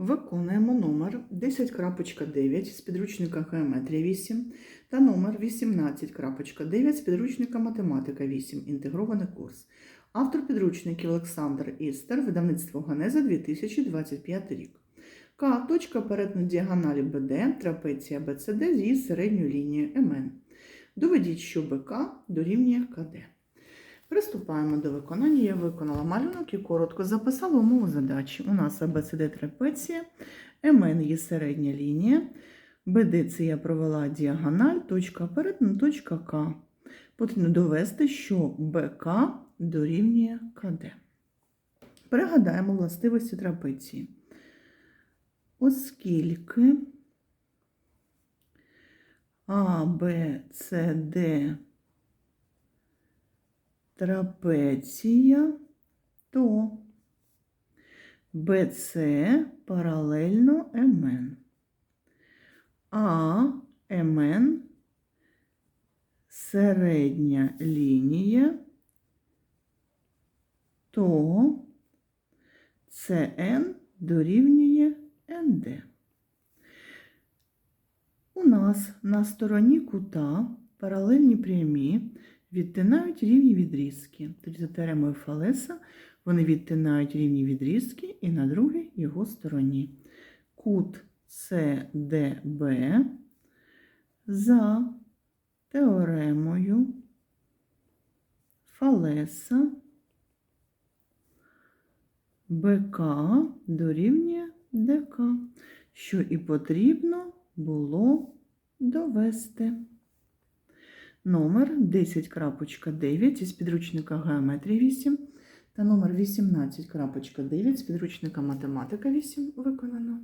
Виконуємо номер 10.9 з підручника Геометрія 8 та номер 18.9 з підручника Математика 8. Інтегрований курс. Автор підручників Олександр Істер, видавництво Ганеза 2025 рік. К. Точка перетину діагоналі БД, трапеція БЦД з її середньою лінією МН. Доведіть, що БК дорівнює КД. Приступаємо до виконання. Я виконала малюнок і коротко записала умову задачі. У нас АБЦД трапеція, МН є середня лінія, БД це я провела діагональ, точка перетину, точка К. Потрібно довести, що БК дорівнює КД. Пригадаємо властивості трапеції. Оскільки А, Б, трапеція, то БЦ паралельно МН. А МН середня лінія, то ЦН дорівнює НД. У нас на стороні кута паралельні прямі відтинають рівні відрізки. Тоді за теоремою Фалеса вони відтинають рівні відрізки і на другій його стороні. Кут СДБ за теоремою Фалеса БК дорівнює ДК, що і потрібно було довести. Номер 10.9 із підручника геометрії 8 та номер 18.9 з підручника Математика 8 виконано.